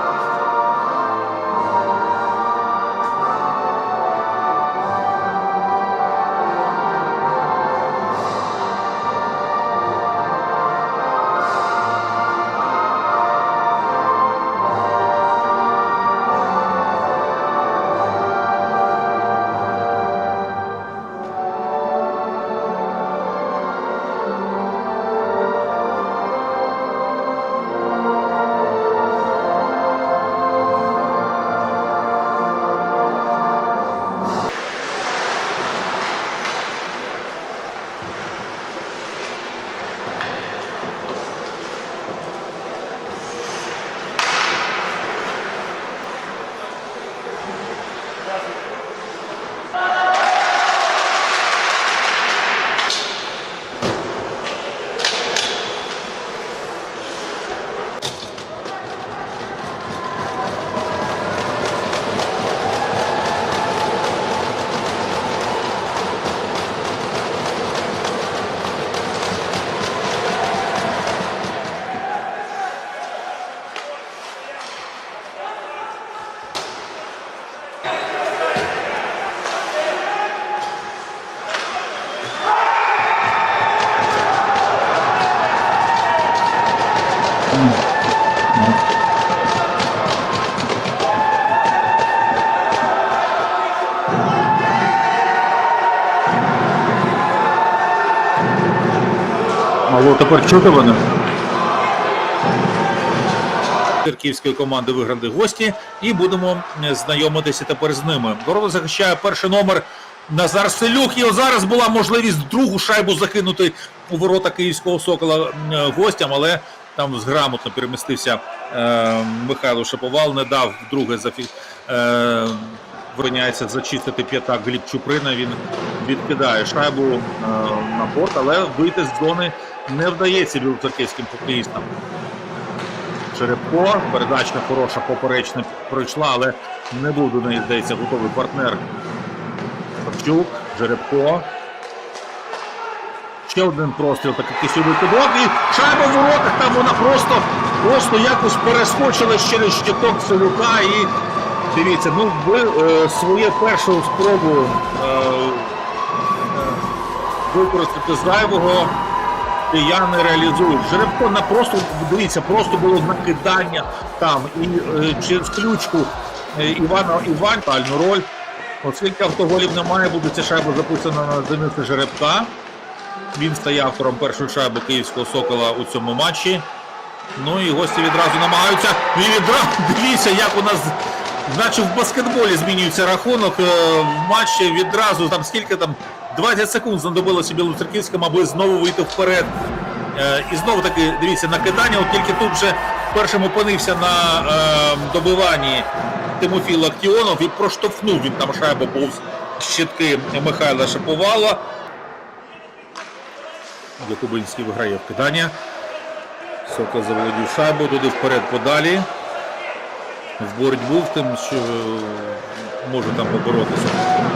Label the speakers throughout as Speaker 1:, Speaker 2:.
Speaker 1: you Алло, тепер чути мене? Київської команди виграли гості і будемо е, знайомитися тепер з ними. Ворота захищає перший номер Назар Селюк. І зараз була можливість другу шайбу закинути у ворота київського сокола е, гостям, але там грамотно перемістився е, Михайло Шаповал, не дав вдруге зафі... е, вироняється зачистити п'ятак Гліб Чуприна. Він відкидає шайбу е, на борт, але вийти з зони не вдається білоцерківським хокеїстам. Черепко, передача хороша, поперечна пройшла, але не був до неї, здається, готовий партнер. Савчук, Жеребко. Ще один простріл, такий кисювий кидок. І шайба в воротах, там вона просто, просто якось перескочила через щиток Солюка. І дивіться, ну е, своє першу спробу е, е, використати зайвого кияни реалізують. Жеребко на просто дивіться, просто було накидання там і е, через ключку е, Івана Іван тальну роль. Оскільки автоголів немає, буде ця шайба записана на Дениса Жеребка. Він стає автором першої шайби київського сокола у цьому матчі. Ну і гості відразу намагаються. І відразу дивіться, як у нас, наче в баскетболі змінюється рахунок е, в матчі відразу. Там скільки там 20 секунд знадобилося білоцерківським, аби знову вийти вперед. Е, І знову таки, дивіться, накидання, от тільки тут вже першим опинився на е, добиванні Тимофій Лактіонов і проштовхнув він там шайбу повз щитки Михайла Шаповала. Якубинський виграє вкидання. Сокол заволодів шайбу, туди вперед подалі. В боротьбу в тим, що е, може там поборотися.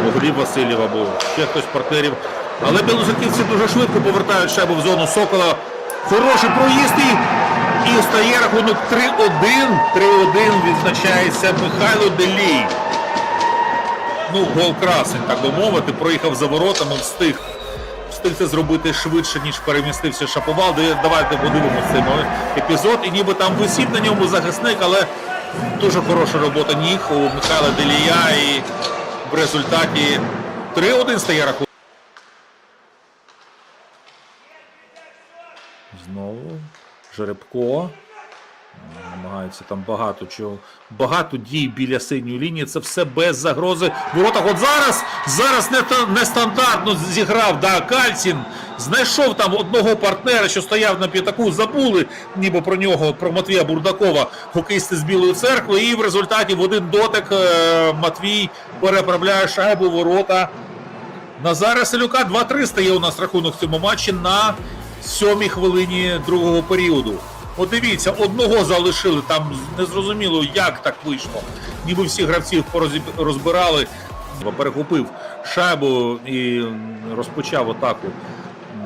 Speaker 1: Або Гліб Васильєв, або ще хтось партнерів. Але білозаківці дуже швидко повертають шайбу в зону Сокола. Хороший проїзд і стає рахунок 3-1. 3-1 відзначається Михайло Делій. Ну, гол красень, так би мовити, проїхав за воротами, встиг. Встиг це зробити швидше, ніж перемістився Шаповал. Давайте подивимося цей епізод. І ніби там висів на ньому захисник, але дуже хороша робота ніг у Михайла Делія. І в результаті 3-1 стає рахунок. Знову Жеребко. Намагаються там багато чого. Багато дій біля синьої лінії. Це все без загрози. Воротах. От зараз, зараз не нестандартно зіграв да, Кальцін. Знайшов там одного партнера, що стояв на п'ятаку, забули ніби про нього, про Матвія Бурдакова, хокеїсти з Білої церкви. І в результаті в один дотик е, Матвій переправляє шайбу ворота. Назара Селюка 2-3 стає у нас рахунок в цьому матчі на сьомій хвилині другого періоду. От дивіться, одного залишили, там незрозуміло, як так вийшло. Ніби всі гравців розбирали. Перехопив шайбу і розпочав атаку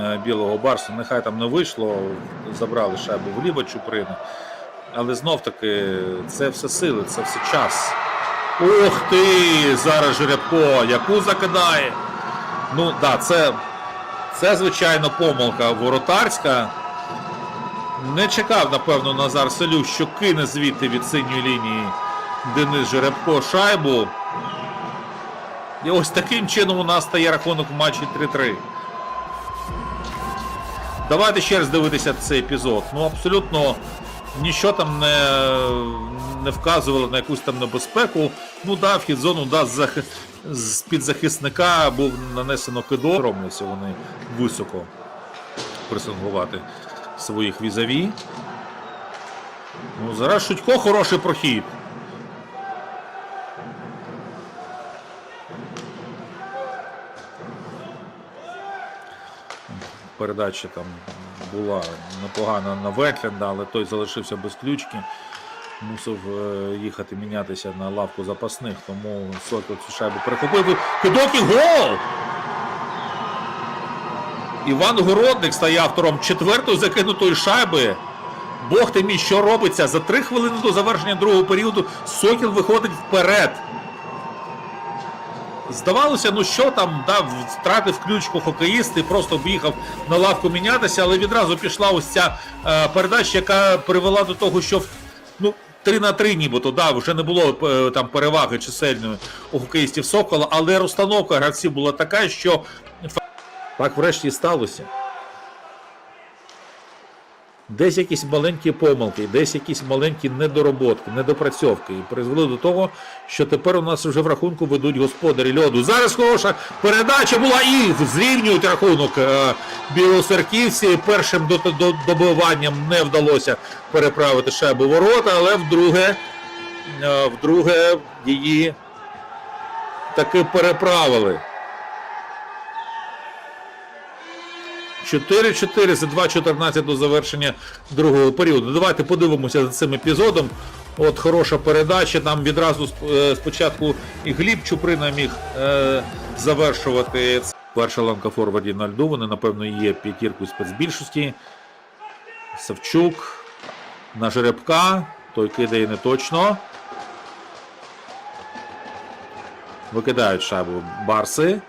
Speaker 1: е, білого барсу. Нехай там не вийшло, забрали шайбу в Гліба Чуприна. Але знов таки, це все сили, це все час. Ух ти! Зараз Жеребко, яку закидає. Ну, да, це, це, звичайно, помилка воротарська. Не чекав, напевно, Назар Селюк, що кине звідти від синьої лінії Денис Жеребко шайбу. І ось таким чином у нас стає рахунок в матчі 3-3. Давайте ще раз дивитися цей епізод. Ну, абсолютно нічого там не, не вказувало на якусь там небезпеку. Ну да, вхід зону, да, з, зах... з під захисника був нанесено кидо. Ромляться вони високо пресингувати своїх візаві. Ну, зараз Шутько хороший прохід. Передача там була непогана на Ветленда, але той залишився без ключки. Мусив е, їхати мінятися на лавку запасних, тому Сокіл цю шайбу перехопив. Кидок і гол! Іван Городник стає автором четвертої закинутої шайби. Бог ти мій, що робиться? За три хвилини до завершення другого періоду Сокіл виходить вперед. Здавалося, ну що там, да, втратив ключку хокеїст і просто в'їхав на лавку мінятися, але відразу пішла ось ця е, передача, яка привела до того, що ну, 3 на 3 нібито, да, вже не було е, там переваги чисельної у хокеїстів Сокола, але розстановка гравців була така, що так врешті сталося. Десь якісь маленькі помилки, десь якісь маленькі недороботки, недопрацьовки. І призвели до того, що тепер у нас вже в рахунку ведуть господарі льоду. Зараз хороша передача була і зрівнюють рахунок е, білоцерківці. Першим до, до, добиванням не вдалося переправити шайбу ворота, але вдруге, е, вдруге її таки переправили. 4-4 за 2-14 до завершення другого періоду. Давайте подивимося за цим епізодом. От хороша передача. Там відразу е, спочатку і Гліб Чуприна міг е, завершувати. Перша ланка форвардів на льду. Вони, напевно, є п'ятіркою спецбільшості. Савчук на жеребка. Той кидає не точно. Викидають шайбу Барси.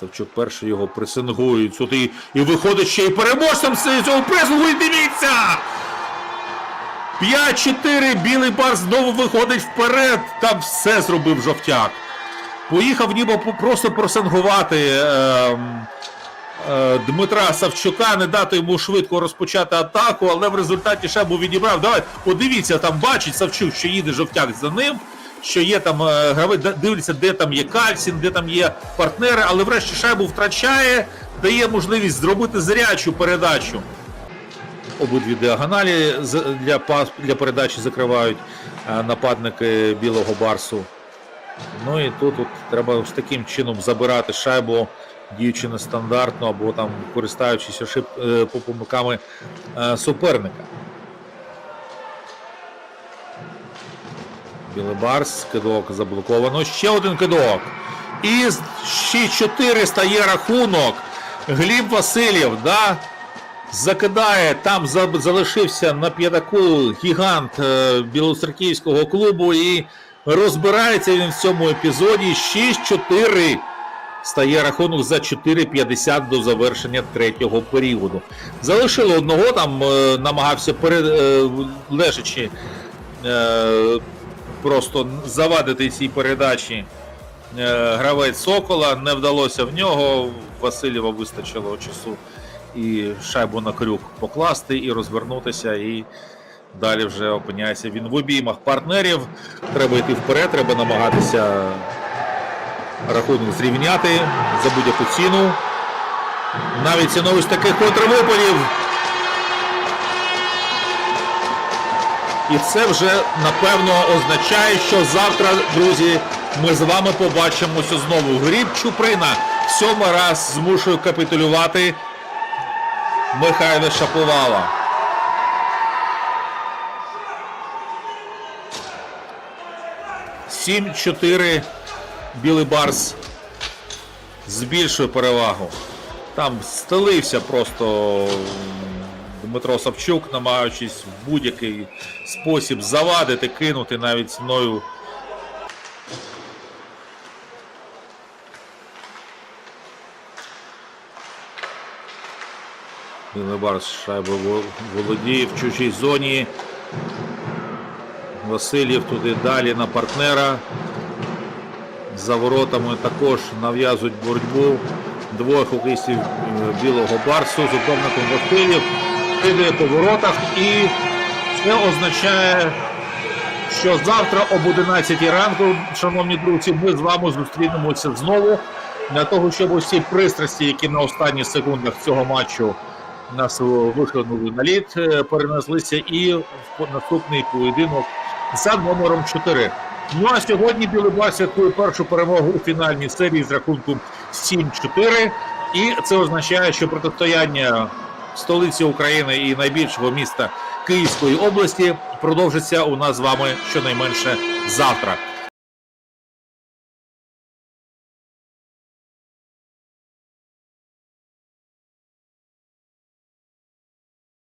Speaker 1: Савчук перший його пресингують сюди і виходить ще й переможцем з цього пресингу. І дивіться! 5-4, білий бар знову виходить вперед. Там все зробив жовтяк. Поїхав ніби просто просингувати е, е, Дмитра Савчука, не дати йому швидко розпочати атаку, але в результаті шайбу відібрав. Давай, подивіться, там бачить Савчук, що їде жовтяк за ним що є там е, гравець, дивляться, де там є Кальсін, де там є партнери, але врешті шайбу втрачає, дає можливість зробити зрячу передачу. Обидві діагоналі для, пас, для передачі закривають е, нападники білого барсу. Ну і тут от, треба ось таким чином забирати шайбу, діючи нестандартно, або там користуючись е, помилками суперника. Білий Барс, кидок заблоковано. Ще один кидок. І ще 4 стає рахунок. Гліб Васильєв, да, закидає. Там залишився на п'ятаку гігант е, білоцерківського клубу і розбирається він в цьому епізоді. 6-4 стає рахунок за 4,50 до завершення третього періоду. Залишили одного, там е, намагався перед, е, лежачи. Просто завадити цій передачі е, гравець Сокола. Не вдалося в нього. Васильєва вистачило часу і шайбу на крюк покласти і розвернутися. І далі вже опиняється він в обіймах партнерів. Треба йти вперед, треба намагатися рахунок зрівняти за будь-яку ціну. Навіть ціною з таких контрвипадів І це вже напевно означає, що завтра, друзі, ми з вами побачимося знову. Гріб Чуприна сьомий раз змушує капітулювати Михайла Шаповала. Сім-чотири Білий Барс збільшує перевагу. Там стелився просто Дмитро Савчук, намагаючись в будь-який спосіб завадити, кинути навіть ціною. Барс шайба володіє в чужій зоні. Васильєв туди далі на партнера. За воротами також нав'язують боротьбу. Двоє хокеїстів е, білого барсу з опорником Васильєв. Кидає по воротах і це означає, що завтра об 11 ранку, шановні друзі, ми з вами зустрінемося знову для того, щоб усі пристрасті, які на останніх секундах цього матчу нас вихлинули на лід, е, перенеслися і в наступний поєдинок за номером 4. Ну а сьогодні Білий святкує першу перемогу у фінальній серії з рахунком 7-4. І це означає, що протистояння столиці України і найбільшого міста Київської області продовжиться у нас з вами щонайменше завтра.